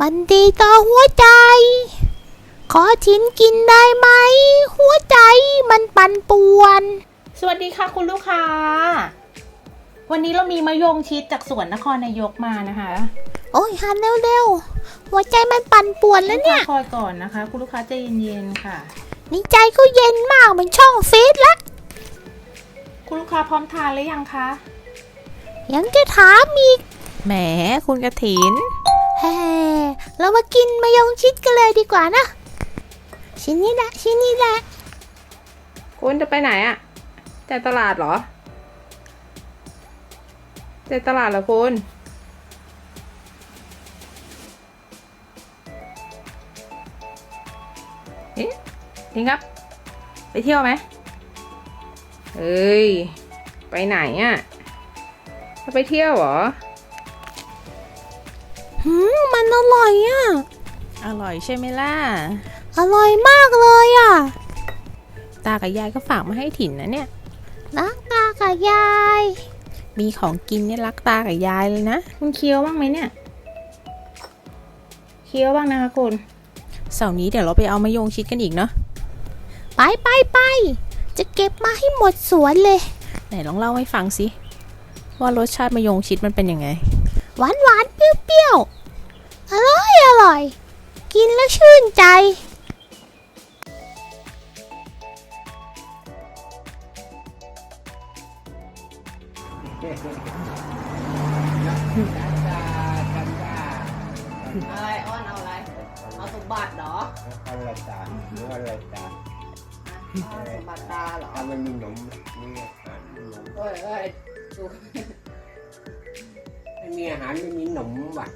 มันดีต่อหัวใจ ขอทินกินได้ไหม หัวใจมันปั่นป่วน สวัสดีค่ะคุณลูกค้า วันนี้เรามีมะยงชิดจากสวนนครนายกมานะคะ โอ้ยหันเร็วๆ หัวใจมันปั่นป่วนแล้วเนี่ย ลูกค้าคอยก่อนนะคะ คุณลูกค้าใจเย็นๆค่ะ นี่ใจก็เย็นมากเหมือนช่องเฟซละ คุณลูกค้าพร้อมทานหรือยังคะ ยังจะถามอีก แหมคุณกระถินแฮ่ เรามากินมายงชิดกันเลยดีกว่านะ ชิ้นนี้แหละ ชิ้นนี้แหละ คุณจะไปไหนอะจ่ตลาดเหรอจ่ตลาดเหรอคุณ เอ๊ะทิงครับ ไปเที่ยวไหมเอ้ย ไปไหนอะจะไปเที่ยวเหรอ หืมมันอร่อยอะ อร่อยใช่ไหมล่ะ อร่อยมากเลยอะ ตากับยายก็ฝากมาให้ถิ่นนะเนี่ย รักตากับยาย มีของกินเนี่ยรักตากับยายเลยนะ คุณเคี้ยวบ้างไหมเนี่ย เคี้ยวบ้างนะคะคุณ เสาร์นี้เดี๋ยวเราไปเอามะยงชิดกันอีกเนาะ ไปไปไปจะเก็บมาให้หมดสวนเลย ไหนลองเล่าให้ฟังสิ ว่ารสชาติมะยงชิดมันเป็นยังไง หวานหวานๆเปรี้ยวๆอร่ อยอร่อย กินแล้วชื่นใจ อะไรอ้อนเอาอะไร เอาสมบัติเหรออะไรตาหรืออะไรตาเอาสมบัติตาเหรอถ้าไม่มีหนมมีอาหารมีหนมเอ้ยเอ้ยดูไม่มีอาหารไม่มีหนมว่ะ